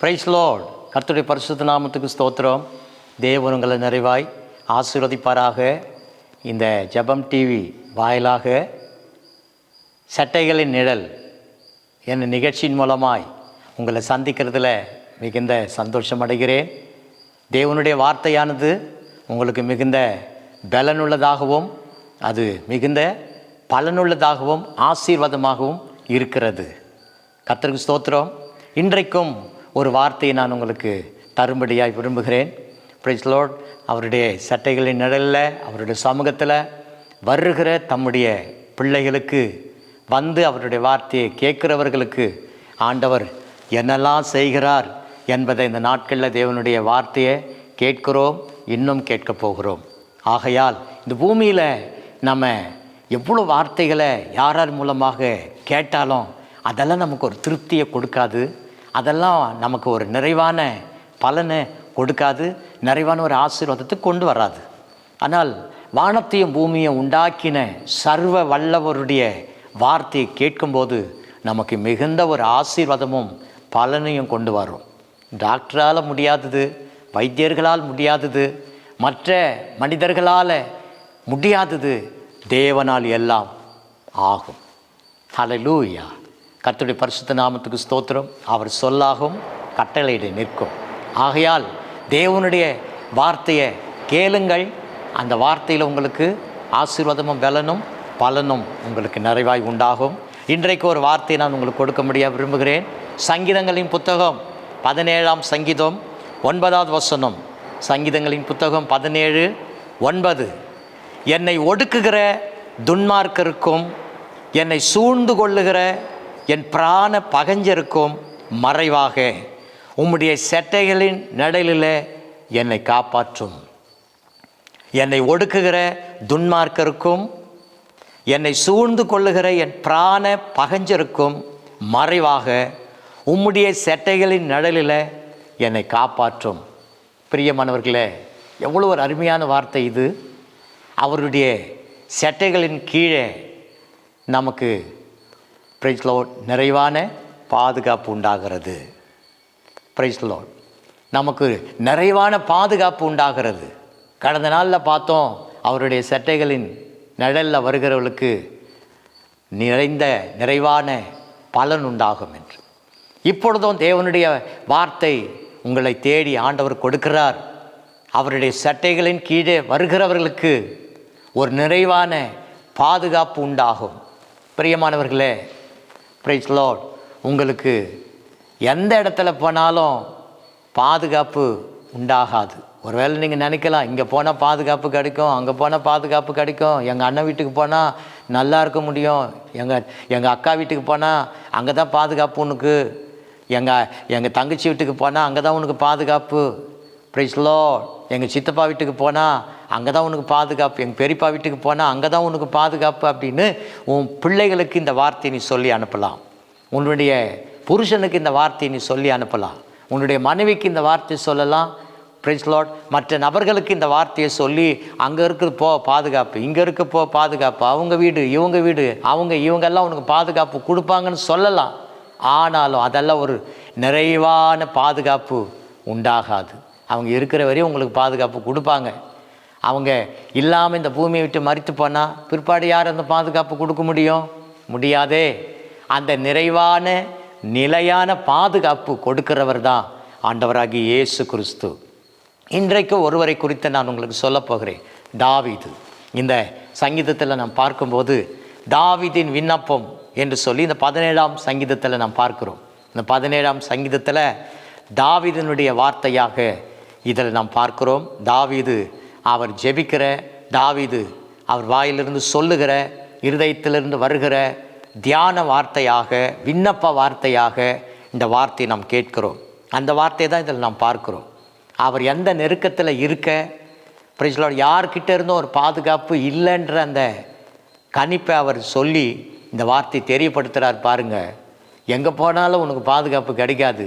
Price load கர்த்துடைய பரிசுத்த நாமத்துக்கு ஸ்தோத்திரம். தேவன் உங்களை நிறைவாய் ஆசீர்வதிப்பாராக. இந்த ஜெபம் டிவி வாயிலாக சட்டைகளின் நிழல் என் நிகழ்ச்சியின் மூலமாய் உங்களை சந்திக்கிறதுல மிகுந்த சந்தோஷம் அடைகிறேன். தேவனுடைய வார்த்தையானது உங்களுக்கு மிகுந்த பலனுள்ளதாகவும் அது மிகுந்த பலனுள்ளதாகவும் ஆசீர்வாதமாகவும் இருக்கிறது. கர்த்தருக்கு ஸ்தோத்திரம். இன்றைக்கும் ஒரு வார்த்தையை நான் உங்களுக்கு தரும்படியாய் விரும்புகிறேன். பிரைஸ் லோட் அவருடைய சட்டைகளின் நிழலில் அவருடைய சமூகத்தில் வருகிற தம்முடைய பிள்ளைகளுக்கு வந்து அவருடைய வார்த்தையை கேட்கிறவர்களுக்கு ஆண்டவர் என்னெல்லாம் செய்கிறார் என்பதை இந்த நாட்களில் தேவனுடைய வார்த்தையை கேட்கிறோம் இன்னும் கேட்கப் போகிறோம். ஆகையால் இந்த பூமியில் நம்ம எவ்வளோ வார்த்தைகளை யார் யார் மூலமாக கேட்டாலும் அதெல்லாம் நமக்கு ஒரு திருப்தியை கொடுக்காது. அதெல்லாம் நமக்கு ஒரு நிறைவான பலனை கொடுக்காது நிறைவான ஒரு ஆசீர்வாதத்தை கொண்டு வராது. ஆனால் வானத்தையும் பூமியும் உண்டாக்கின சர்வ வல்லவருடைய வார்த்தையை கேட்கும்போது நமக்கு மிகுந்த ஒரு ஆசீர்வாதமும் பலனையும் கொண்டு வரும். டாக்டரால் முடியாதது வைத்தியர்களால் முடியாதது மற்ற மனிதர்களால் முடியாதது தேவனால் எல்லாம் ஆகும். ஹலலூயா கர்த்துடைய பரிசுத்த நாமத்துக்கு ஸ்தோத்திரம். அவர் சொல்லாகவும் கட்டளையிட நிற்கும். ஆகையால் தேவனுடைய வார்த்தையை கேளுங்கள். அந்த வார்த்தையில் உங்களுக்கு ஆசீர்வாதமும் பலனும் பலனும் உங்களுக்கு நிறைவாய் உண்டாகும். இன்றைக்கு ஒரு வார்த்தையை நான் உங்களுக்கு கொடுக்க முடிய விரும்புகிறேன். சங்கீதங்களின் புத்தகம் பதினேழாம் சங்கீதம் ஒன்பதாவது வசனம். சங்கீதங்களின் புத்தகம் பதினேழு ஒன்பது. என்னை ஒடுக்குகிற துன்மார்க்கருக்கும் என்னை சூழ்ந்து கொள்ளுகிற என் பிராண பகஞ்சருக்கும் மறைவாக உம்முடைய செட்டைகளின் நிழலில் என்னை காப்பாற்றும். என்னை ஒடுக்குகிற துன்மார்க்கருக்கும் என்னை சூழ்ந்து கொள்ளுகிற என் பிராண பகஞ்சருக்கும் மறைவாக உம்முடைய செட்டைகளின் நிழலில் என்னை காப்பாற்றும். பிரியமானவர்களே எவ்வளோ ஒரு அருமையான வார்த்தை இது. அவருடைய செட்டைகளின் கீழே நமக்கு பிரைஸ் லோட் நிறைவான பாதுகாப்பு உண்டாகிறது. பிரைஸ் லோட் நமக்கு நிறைவான பாதுகாப்பு உண்டாகிறது. கடந்த நாளில் பார்த்தோம் அவருடைய சட்டைகளின் நிழலில் வருகிறவர்களுக்கு நிறைந்த நிறைவான பலன் உண்டாகும் என்று. இப்பொழுதும் தேவனுடைய வார்த்தை உங்களை தேடி ஆண்டவர் கொடுக்கிறார். அவருடைய சட்டைகளின் கீழே வருகிறவர்களுக்கு ஒரு நிறைவான பாதுகாப்பு உண்டாகும். பிரியமானவர்களே ப்ரைஸ் லார்ட் உங்களுக்கு எந்த இடத்துல போனாலும் பாதுகாப்பு உண்டாகாது. ஒருவேளை நீங்கள் நினைக்கலாம் இங்கே போனால் பாதுகாப்பு கிடைக்கும் அங்கே போனால் பாதுகாப்பு கிடைக்கும் எங்கள் அண்ணன் வீட்டுக்கு போனால் நல்லா இருக்க முடியும் எங்கள் எங்கள் அக்கா வீட்டுக்கு போனால் அங்கே தான் பாதுகாப்பு உனக்கு எங்கள் எங்கள் தங்கச்சி வீட்டுக்கு போனால் அங்கே தான் உனக்கு பாதுகாப்பு. ப்ரைஸ்லோ எங்கள் சித்தப்பா வீட்டுக்கு போனால் அங்கே தான் உனக்கு பாதுகாப்பு. எங்கள் பெரியப்பா வீட்டுக்கு போனால் அங்கே தான் உனக்கு பாதுகாப்பு அப்படின்னு உன் பிள்ளைகளுக்கு இந்த வார்த்தையை நீ சொல்லி அனுப்பலாம். உன்னுடைய புருஷனுக்கு இந்த வார்த்தையை நீ சொல்லி அனுப்பலாம். உன்னுடைய மனைவிக்கு இந்த வார்த்தையை சொல்லலாம். பிரைஸ் லாட் மற்ற நபர்களுக்கு இந்த வார்த்தையை சொல்லி அங்கே இருக்கிறது போ பாதுகாப்பு. இங்கே இருக்க போ பாதுகாப்பு. அவங்க வீடு இவங்க வீடு அவங்க இவங்கெல்லாம் உனக்கு பாதுகாப்பு கொடுப்பாங்கன்னு சொல்லலாம். ஆனாலும் அதெல்லாம் ஒரு நிறைவான பாதுகாப்பு உண்டாகாது. அவங்க இருக்கிற வரையும் உங்களுக்கு பாதுகாப்பு கொடுப்பாங்க. அவங்க இல்லாமல் இந்த பூமியை விட்டு மறித்து போனால் பிற்பாடு யார் அந்த பாதுகாப்பு கொடுக்க முடியும்? முடியாதே. அந்த நிறைவான நிலையான பாதுகாப்பு கொடுக்கிறவர் தான் ஆண்டவராகி இயேசு கிறிஸ்து. இன்றைக்கு ஒருவரை குறித்து நான் உங்களுக்கு சொல்லப்போகிறேன் தாவீது. இந்த சங்கீதத்தில் நாம் பார்க்கும்போது தாவிதின் விண்ணப்பம் என்று சொல்லி இந்த பதினேழாம் சங்கீதத்தில் நாம் பார்க்கிறோம். இந்த பதினேழாம் சங்கீதத்தில் தாவிதனுடைய வார்த்தையாக இதில் நாம் பார்க்கிறோம். தாவீது அவர் ஜெபிக்கிற தாவிது அவர் வாயிலிருந்து சொல்லுகிற இருதயத்திலிருந்து வருகிற தியான வார்த்தையாக விண்ணப்ப வார்த்தையாக இந்த வார்த்தையை நாம் கேட்கிறோம். அந்த வார்த்தையை தான் இதில் நாம் பார்க்கிறோம். அவர் எந்த நெருக்கத்தில் இருக்க பிரிஸ்லோட யார்கிட்ட இருந்தும் ஒரு பாதுகாப்பு இல்லைன்ற அந்த கணிப்பை அவர் சொல்லி இந்த வார்த்தை தெரியப்படுத்துகிறார் பாருங்கள் எங்கே போனாலும் உனக்கு பாதுகாப்பு கிடைக்காது.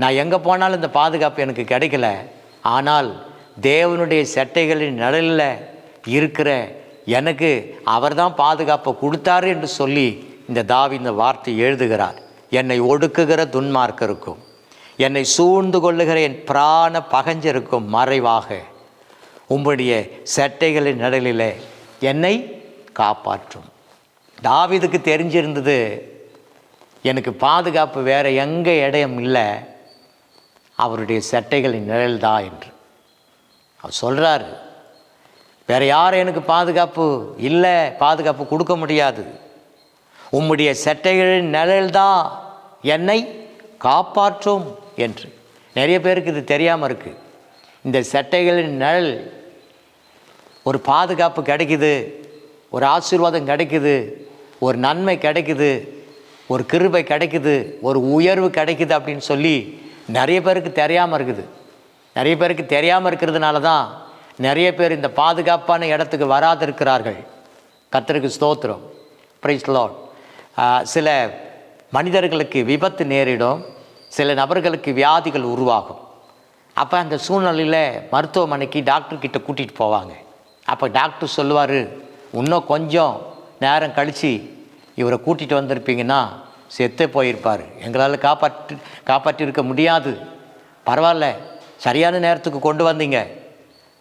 நான் எங்கே போனாலும் இந்த பாதுகாப்பு எனக்கு கிடைக்கல. ஆனால் தேவனுடைய சட்டைகளின் நிழலில் இருக்கிற எனக்கு அவர்தான் பாதுகாப்பை கொடுத்தாரு என்று சொல்லி இந்த தாவி இந்த வார்த்தை எழுதுகிறார். என்னை ஒடுக்குகிற துன்மார்க்கருக்கும் என்னை சூழ்ந்து கொள்ளுகிற என் பிராண பகஞ்சருக்கும் மறைவாக. உம்முடைய சட்டைகளின் நிழலிலே என்னை காப்பாற்றும். தாவிதுக்கு தெரிஞ்சிருந்தது எனக்கு பாதுகாப்பு வேறு எங்கே இடம் இல்லை. அவருடைய சட்டைகளின் நிழல்தான் என்று. அவர் சொல்கிறாரு வேறு யாரும் எனக்கு பாதுகாப்பு இல்லை பாதுகாப்பு கொடுக்க முடியாது. உம்முடைய செட்டைகளின் நிழல்தான் என்னை காப்பாற்றும் என்று. நிறைய பேருக்கு இது தெரியாமல் இருக்குது இந்த செட்டைகளின் நிழல் ஒரு பாதுகாப்பு கிடைக்குது ஒரு ஆசீர்வாதம் கிடைக்குது ஒரு நன்மை கிடைக்குது ஒரு கிருபை கிடைக்குது ஒரு உயர்வு கிடைக்குது அப்படின்னு சொல்லி நிறைய பேருக்கு தெரியாமல் இருக்குது. நிறைய பேருக்கு தெரியாமல் இருக்கிறதுனால தான் நிறைய பேர் இந்த பாதுகாப்பான இடத்துக்கு வராது இருக்கிறார்கள் கத்தருக்கு ஸ்தோத்திரம் ப்ரைஸ் லார்ட் சில மனிதர்களுக்கு விபத்து நேரிடும். சில நபர்களுக்கு வியாதிகள் உருவாகும். அப்போ அந்த சூழ்நிலையில் மருத்துவமனைக்கு டாக்டர்கிட்ட கூட்டிகிட்டு போவாங்க. அப்போ டாக்டர் சொல்லுவார் இன்னும் கொஞ்சம் நேரம் கழித்து இவரை கூட்டிகிட்டு வந்திருப்பீங்கன்னா செத்தே போயிருப்பார். எங்களால் காப்பாற்றி காப்பாற்றியிருக்க முடியாது. பரவாயில்ல சரியான நேரத்துக்கு கொண்டு வந்தீங்க.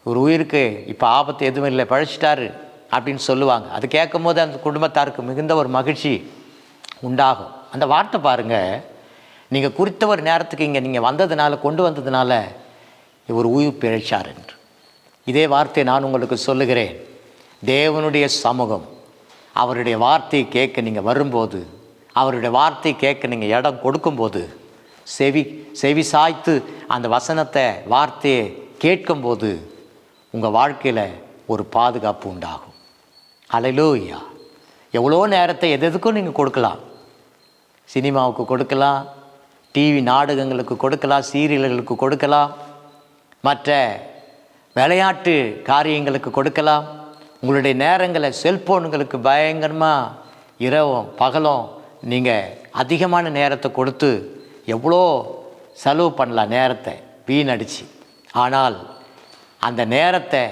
ஒரு உயிருக்கு இப்போ ஆபத்து எதுவும் இல்லை பழச்சிட்டாரு அப்படின்னு சொல்லுவாங்க. அது கேட்கும் போது அந்த குடும்பத்தாருக்கு மிகுந்த ஒரு மகிழ்ச்சி உண்டாகும். அந்த வார்த்தை பாருங்கள் நீங்கள் குறித்த ஒரு நேரத்துக்கு இங்கே நீங்கள் வந்ததுனால கொண்டு வந்ததுனால ஒரு உயிர் பிழைச்சார் என்று. இதே வார்த்தையை நான் உங்களுக்கு சொல்லுகிறேன். தேவனுடைய சமூகம் அவருடைய வார்த்தையை கேட்க நீங்கள் வரும்போது அவருடைய வார்த்தையை கேட்க நீங்கள் இடம் கொடுக்கும்போது செவி செவி சாய்த்து அந்த வசனத்தை வார்த்தையை கேட்கும்போது உங்கள் வாழ்க்கையில் ஒரு பாதுகாப்பு உண்டாகும். அலையிலூயா எவ்வளோ நேரத்தை எது எதுக்கும் நீங்கள் கொடுக்கலாம். சினிமாவுக்கு கொடுக்கலாம் டிவி நாடகங்களுக்கு கொடுக்கலாம் சீரியல்களுக்கு கொடுக்கலாம் மற்ற விளையாட்டு காரியங்களுக்கு கொடுக்கலாம். உங்களுடைய நேரங்களை செல்ஃபோனுங்களுக்கு பயங்கரமாக இரவும் பகலும் நீங்கள் அதிகமான நேரத்தை கொடுத்து எவ்வளோ செலவு பண்ணலாம் நேரத்தை வீணடிச்சு. ஆனால் அந்த நேரத்தை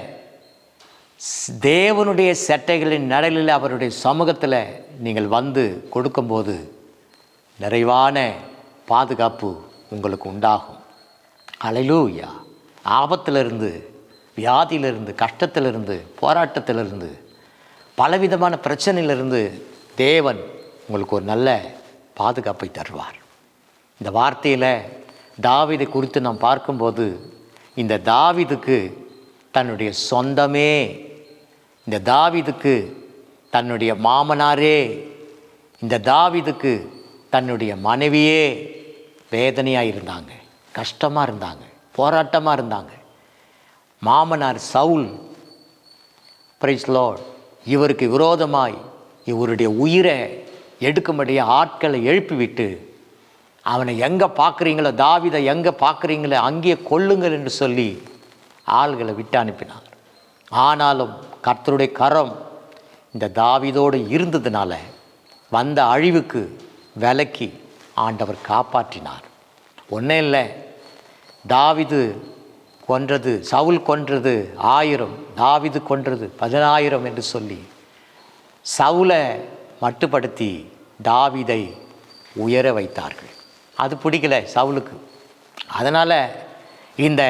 தேவனுடைய சட்டைகளின் நடலில் அவருடைய சமூகத்தில் நீங்கள் வந்து கொடுக்கும்போது நிறைவான பாதுகாப்பு உங்களுக்கு உண்டாகும். அலைலூயா ஆபத்திலிருந்து வியாதியிலிருந்து கஷ்டத்திலிருந்து போராட்டத்திலிருந்து பலவிதமான பிரச்சனையிலிருந்து தேவன் உங்களுக்கு ஒரு நல்ல பாதுகாப்பை தருவார். இந்த வார்த்தையில் தாவிதை குறித்து நாம் பார்க்கும்போது இந்த தாவிதுக்கு தன்னுடைய சொந்தமே இந்த தாவிதுக்கு தன்னுடைய மாமனாரே இந்த தாவிதுக்கு தன்னுடைய மனைவியே வேதனையாக இருந்தாங்க கஷ்டமாக இருந்தாங்க போராட்டமாக இருந்தாங்க. மாமனார் சவுல் பிரைஸ்லோட் இவருக்கு விரோதமாய் இவருடைய உயிரை எடுக்கும்படியாக ஆட்களை எழுப்பிவிட்டு அவனை எங்கே பார்க்குறீங்களோ தாவிதை எங்கே பார்க்குறீங்களோ அங்கேயே கொள்ளுங்கள் என்று சொல்லி ஆள்களை விட்டு அனுப்பினார். ஆனாலும் கர்த்தருடைய கரம் இந்த தாவிதோடு இருந்ததுனால வந்த அழிவுக்கு விலக்கி ஆண்டவர் காப்பாற்றினார். ஒன்றும் இல்லை தாவிது கொன்றது சவுல் கொன்றது ஆயிரம் தாவிது கொன்றது பதினாயிரம் என்று சொல்லி சவுலை மட்டுப்படுத்தி தாவிதை உயர வைத்தார்கள். அது பிடிக்கல சவுலுக்கு. அதனால் இந்த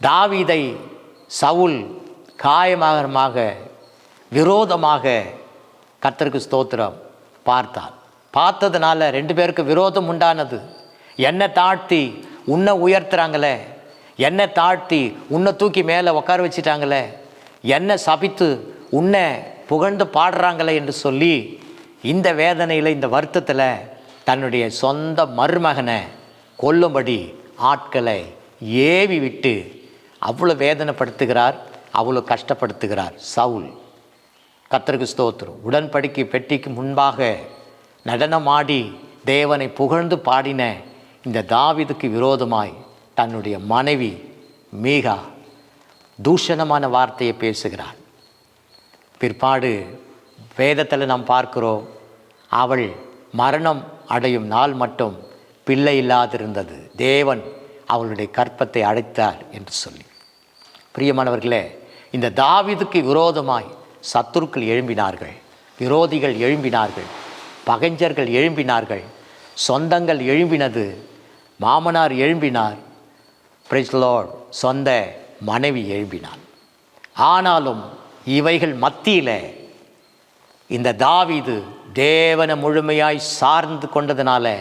தாவிதை சவுல் காயமாக விரோதமாக கத்தருக்கு ஸ்தோத்திரம் பார்த்தார். பார்த்ததுனால ரெண்டு பேருக்கு விரோதம் உண்டானது. என்னை தாழ்த்தி உன்னை உயர்த்துறாங்களே என்னை தாழ்த்தி உன்னை தூக்கி மேலே உட்கார வச்சிட்டாங்களே என்னை சபித்து உன்னை புகழ்ந்து பாடுறாங்களே என்று சொல்லி இந்த வேதனையில் இந்த வருத்தத்தில் தன்னுடைய சொந்த மருமகனை கொல்லும்படி ஆட்களை ஏவி விட்டு அவ்வளோ வேதனைப்படுத்துகிறார் அவ்வளோ கஷ்டப்படுத்துகிறார் சவுல். கத்தருக்கு ஸ்தோத்திரம். உடன்படிக்கை பெட்டிக்கு முன்பாக நடனமாடி தேவனை புகழ்ந்து பாடின இந்த தாவிதுக்கு விரோதமாய் தன்னுடைய மனைவி மீகா தூஷணமான வார்த்தையை பேசுகிறாள். பிற்பாடு வேதத்தில் நாம் பார்க்கிறோம் அவள் மரணம் அடையும் நாள் மட்டும் பிள்ளை இல்லாதிருந்தது. தேவன் அவளுடைய கற்பத்தை அடைத்தார் என்று சொல்லி. பிரியமானவர்களே இந்த தாவீதுக்கு விரோதமாய் சத்துருக்கள் எழும்பினார்கள் விரோதிகள் எழும்பினார்கள் பகைஞர்கள் எழும்பினார்கள் சொந்தங்கள் எழும்பினது மாமனார் எழும்பினார். பிரைஸ் சொந்த மனைவி எழும்பினார் ஆனாலும் இவைகள் மத்தியில் இந்த தாவிது தேவனை முழுமையாய் சார்ந்து கொண்டதுனால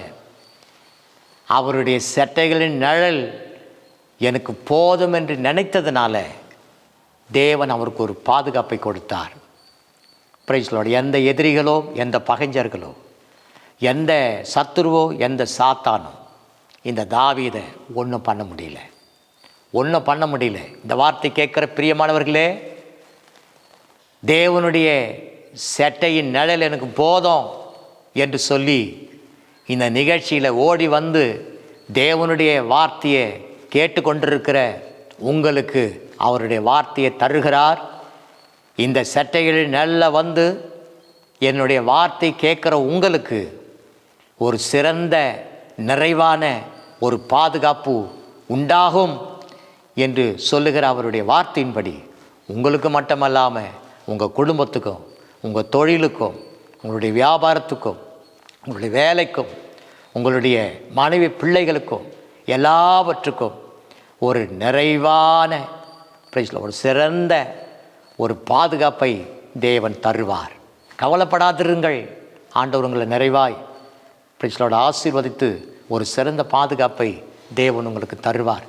அவருடைய செட்டைகளின் நிழல் எனக்கு போதும் என்று நினைத்ததுனால தேவன் அவருக்கு ஒரு பாதுகாப்பை கொடுத்தார். பிரைஸ்லோட எந்த எதிரிகளோ எந்த பகைஞர்களோ எந்த சத்துருவோ எந்த சாத்தானோ இந்த தாவீதை ஒன்றும் பண்ண முடியல. ஒன்றும் பண்ண முடியல. இந்த வார்த்தை கேட்குற பிரியமானவர்களே தேவனுடைய செட்டையின் நிழல் எனக்கு போதும் என்று சொல்லி இந்த நிகழ்ச்சியில் ஓடி வந்து தேவனுடைய வார்த்தையை கேட்டுக்கொண்டிருக்கிற உங்களுக்கு அவருடைய வார்த்தையை தருகிறார். இந்த சட்டைகளில் நல்ல வந்து என்னுடைய வார்த்தை கேட்குற உங்களுக்கு ஒரு சிறந்த நிறைவான ஒரு பாதுகாப்பு உண்டாகும் என்று சொல்லுகிற அவருடைய வார்த்தையின்படி உங்களுக்கு மட்டுமல்லாமல் உங்கள் குடும்பத்துக்கும் உங்கள் தொழிலுக்கும் உங்களுடைய வியாபாரத்துக்கும் உங்களுடைய வேலைக்கும் உங்களுடைய மனைவி பிள்ளைகளுக்கும் எல்லாவற்றுக்கும் ஒரு நிறைவான பிரைஸ்ல ஒரு சிறந்த ஒரு பாதுகாப்பை தேவன் தருவார். கவலைப்படாதிருங்கள். ஆண்டவர் உங்களை நிறைவாய் பிரைஸ்லோட ஆசீர்வதித்து ஒரு சிறந்த பாதுகாப்பை தேவன் உங்களுக்கு தருவார்.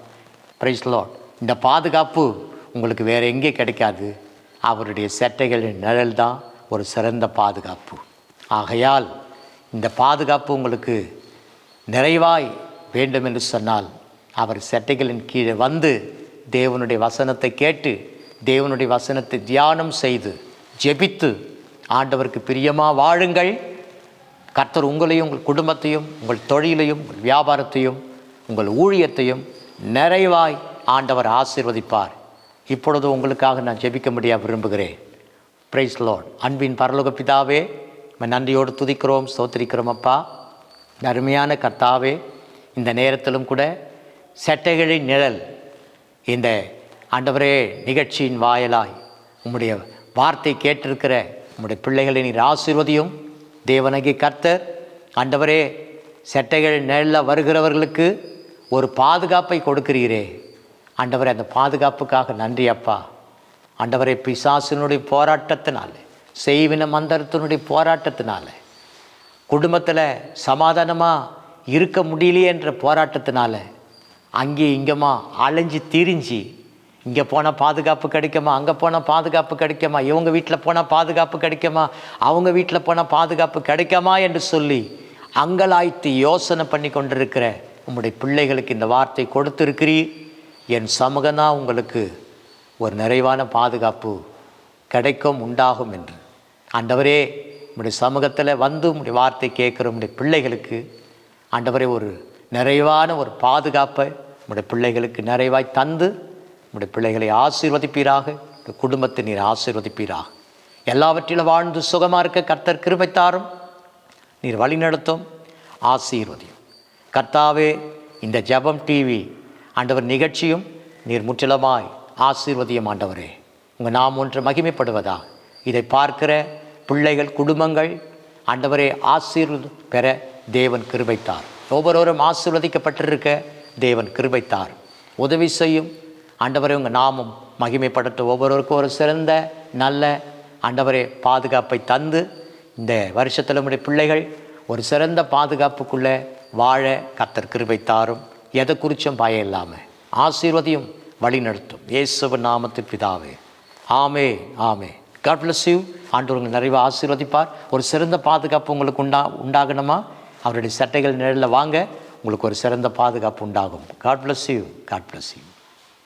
பிரைஸ்லோட் இந்த பாதுகாப்பு உங்களுக்கு வேறு எங்கே கிடைக்காது. அவருடைய செட்டைகளின் நிழல் தான் ஒரு சிறந்த பாதுகாப்பு. ஆகையால் இந்த பாதுகாப்பு உங்களுக்கு நிறைவாய் வேண்டும் என்று சொன்னால் அவர் செட்டைகளின் கீழே வந்து தேவனுடைய வசனத்தை கேட்டு தேவனுடைய வசனத்தை தியானம் செய்து ஜெபித்து ஆண்டவருக்கு பிரியமாக வாழுங்கள். கர்த்தர் உங்களையும் உங்கள் குடும்பத்தையும் உங்கள் தொழிலையும் உங்கள் வியாபாரத்தையும் உங்கள் ஊழியத்தையும் நிறைவாய் ஆண்டவர் ஆசீர்வதிப்பார். இப்பொழுது உங்களுக்காக நான் ஜெபிக்க முடிய விரும்புகிறேன். பிரைஸ் லோன் அன்பின் பரலோக பிதாவே நம்ம நன்றியோடு துதிக்கிறோம் ஸ்தோத்திரிக்கிறோம் அப்பா. அருமையான கர்த்தாவே இந்த நேரத்திலும் கூட செட்டைகளின் நிழல் இந்த ஆண்டவரே நிகழ்ச்சியின் வாயிலாய் உம்முடைய வார்த்தை கேட்டிருக்கிற உம்முடைய பிள்ளைகளை நீர் ஆசீர்வதியும். தேவனகி கர்த்தர் ஆண்டவரே செட்டைகள் நிழலில் வருகிறவர்களுக்கு ஒரு பாதுகாப்பை கொடுக்கிறீரே. ஆண்டவரே அந்த பாதுகாப்புக்காக நன்றி அப்பா. ஆண்டவரை பிசாசினுடைய போராட்டத்தினால செய்வின மந்திரத்தினுடைய போராட்டத்தினால குடும்பத்தில் சமாதானமாக இருக்க முடியலையே என்ற போராட்டத்தினால அங்கே இங்கேமா அலைஞ்சு திரிஞ்சு இங்கே போனால் பாதுகாப்பு கிடைக்குமா அங்கே போனால் பாதுகாப்பு கிடைக்குமா இவங்க வீட்டில் போனால் பாதுகாப்பு கிடைக்குமா அவங்க வீட்டில் போனால் பாதுகாப்பு கிடைக்குமா என்று சொல்லி அங்கலாய்த்து யோசனை பண்ணி கொண்டிருக்கிற உங்களுடைய பிள்ளைகளுக்கு இந்த வார்த்தை கொடுத்திருக்கிறீர். என் சமூகம் தான் உங்களுக்கு ஒரு நிறைவான பாதுகாப்பு கிடைக்கும் உண்டாகும் என்று. ஆண்டவரே உம்முடைய சமூகத்தில் வந்து உம்முடைய வார்த்தை கேட்குற உம்முடைய பிள்ளைகளுக்கு ஆண்டவரே ஒரு நிறைவான ஒரு பாதுகாப்பை உம்முடைய பிள்ளைகளுக்கு நிறைவாய் தந்து உம்முடைய பிள்ளைகளை ஆசீர்வதிப்பீராக குடும்பத்தை நீர் ஆசீர்வதிப்பீராக. எல்லாவற்றிலும் வாழ்ந்து சுகமாக இருக்க கர்த்தர் கிருமைத்தாரும் நீர் வழிநடத்தும் ஆசீர்வதியும். கர்த்தாவே இந்த ஜெபம் டிவி ஆண்டவர் நிகழ்ச்சியும் நீர் முற்றிலுமாய் ஆசீர்வதியும் ஆண்டவரே. உங்கள் நாம் ஒன்று மகிமைப்படுவதா? இதை பார்க்கிற பிள்ளைகள் குடும்பங்கள் ஆண்டவரே ஆசீர்வதி பெற தேவன் கிருபைத்தார். ஒவ்வொருவரும் ஆசீர்வதிக்கப்பட்டிருக்க தேவன் கிருபைத்தார். உதவி செய்யும் ஆண்டவரே உங்கள் நாமும் மகிமைப்படுத்த ஒவ்வொருவருக்கும் ஒரு சிறந்த நல்ல ஆண்டவரே பாதுகாப்பை தந்து இந்த வருஷத்தில் நம்முடைய பிள்ளைகள் ஒரு சிறந்த பாதுகாப்புக்குள்ளே வாழ கத்தர் கிருபை தாரும் எதை குறிச்சும் பயம் இல்லாமல் ஆசீர்வதியும் வழி நடத்தும் நாமத்தின் பிதாவே. ஆமே ஆமே. காட் பிளஸ் யூ ஆண்டவர் நிறைய ஆசீர்வதிப்பார். ஒரு சிறந்த பாதுகாப்பு உங்களுக்கு உண்டா உண்டாகணுமா? அவருடைய சட்டைகள் நிழலில் வாங்க. உங்களுக்கு ஒரு சிறந்த பாதுகாப்பு உண்டாகும். God bless you God bless you